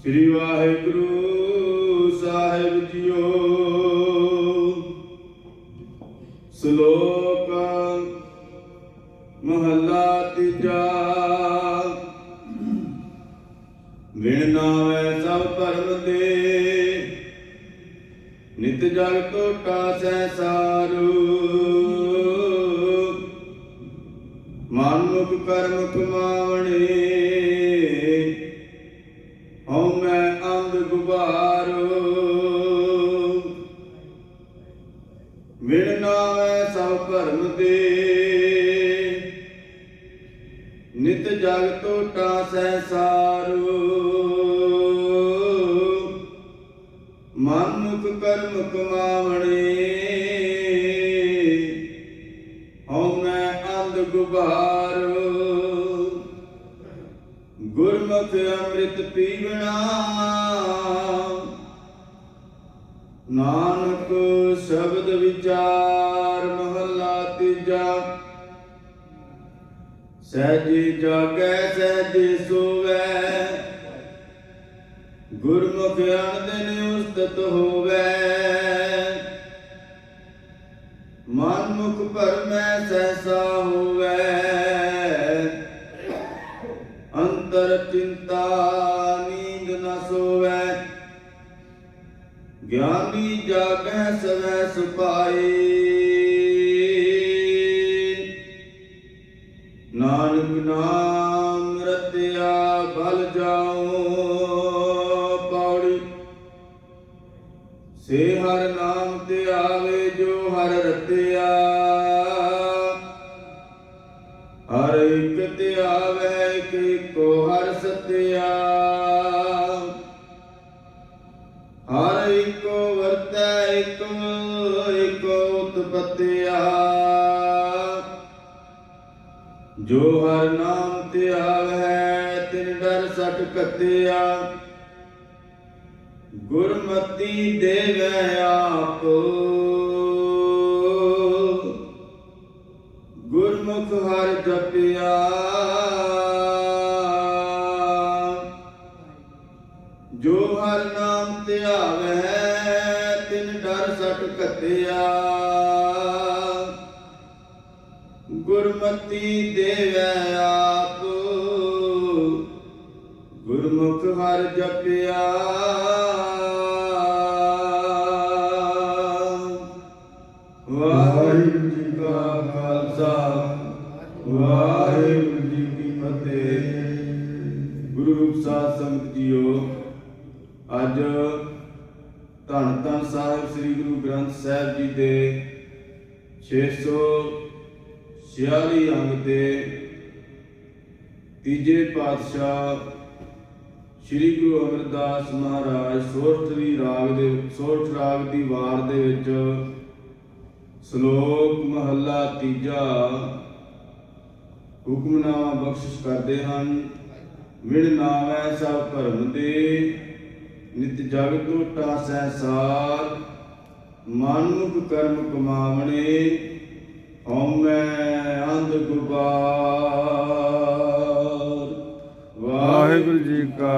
ਸ੍ਰੀ ਵਾਹਿਗੁਰੂ ਸਾਹਿਬ JIO. ਸ਼ਲੋਕ ਮਹੱਲਾ ਤੀਜਾ। ਵਿਣ ਨਾਵੇਂ ਸਭ ਧਰਮ ਦੇ ਨਿਤ ਜਗ ਟੋਟਾ ਸੈ ਸਾਰੂ ਮਨ ਮੁਖ ਕਰਮ ਕਮਾਵਣੇ ਵਿਣ ਨਾਵੇਂ ਸਭ ਭਰਮ ਦੇ ਨਿਤ ਜਗ ਟੋਟਾ ਸੈ ਸਾਰੂ। ਕਰਮ ਕਮਾਵਣੇ। ਹਉ ਮੈਂ ਅੰਧ ਗੁਬਾਰੋ। ਗੁਰਮੁਖ ਅੰਮ੍ਰਿਤ ਪੀਵਣਾ। ਨਾਨਕ ਸ਼ਬਦ ਵਿਚਾਰ ਮਹੱਲਾ ਤੀਜਾ। ਸਹਿਜੀ ਜਾਗੈ, ਸਹਿਜੀ ਸੋਵੈ। ਗੁਰਮੁਖ ਅਨੰਦਨ ਉਸਤਤ ਹੋਵੈ। ਮਨ ਮੁਖ ਭਰਮੈ ਸਹਿਸਾ ਹੋਵੈ। ਅੰਤਰ ਚਿੰਤਾ ਗਿਆਨੀ ਜਾਗੈ ਸਵੈ ਸੁਪਾਈ ਨਾਨਕ ਨਾਮ ਰਤਿਆ ਬਲ ਜਾਉ ਪੌੜੀ। ਸੇ ਹਰ ਨਾਮ ਤੇ ਆਵੇ ਜੋ ਹਰ ਰਤਿਆ। ਹਰ ਇੱਕ ਤੇ ਆਵੇ ਇੱਕ ਕੋ ਹਰ ਸਤਿਆ। ਹਰ ਇੱਕੋ ਵਰਤੈ, ਇੱਕੋ ਇੱਕੋ ਉਤਪਤਿਆ। ਜੋ ਹਰ ਨਾਮ ਤੇ ਆਵੈ ਤਿਨ ਡਰ ਸਟ ਕਤਿਆ। ਗੁਰਮਤੀ ਦੇਵੈ ਆਪ। ਗੁਰਮੁਖ ਹਰ ਜਪਿਆ। ਜੋ ਹਰ ਨਾਮ ਤੇ ਆਵੈ ਤਿਨ ਡਰ ਸਟ ਕਤਿਆ ਗੁਰਮਤੀ ਦੇਵੈ ਆਪ, ਗੁਰਮੁਖ ਹਰ ਜਪਿਆ। ਵਾਹਿਗੁਰੂ ਜੀ ਕਾ ਖਾਲਸਾ, ਵਾਹਿਗੁਰੂ ਜੀ ਕੀ ਫਤਿਹ। ਗੁਰੂ ਰੂਪ ਸਾਧ ਸੰਗਤ ਜੀਓ। ਅੱਜ ਧੰਨ ਧੰਨ ਸਾਹਿਬ ਸ੍ਰੀ ਗੁਰੂ ਗ੍ਰੰਥ ਸਾਹਿਬ ਜੀ ਦੇ 646 ਅੰਗ ਦੇ ਤੀਜੇ ਪਾਤਸ਼ਾਹ ਸ੍ਰੀ ਗੁਰੂ ਅਮਰਦਾਸ ਮਹਾਰਾਜ ਸੋਰਠਵੀ ਰਾਗ ਦੇ ਸੋਰਠ ਰਾਗ ਦੀ ਵਾਰ ਦੇ ਵਿੱਚ ਸ਼ਲੋਕ ਮਹੱਲਾ ਤੀਜਾ ਹੁਕਮਨਾਮਾ ਬਖਸ਼ਿਸ਼ ਕਰਦੇ ਹਨ। ਵਿਣ ਨਾਮੈ ਸਭ ਭਰਮ ਦੇ ਨਿਤ ਜਗ ਤੋ ਟਾਸੈ ਸਾਰ ਮਨੁਖ ਕਰਮ ਕਮਾਵਣੇ ਹਉਮੈ ਅੰਧ ਗੁਬਾਰ ਵਾਹਿਗੁਰੂ ਜੀ ਕਾ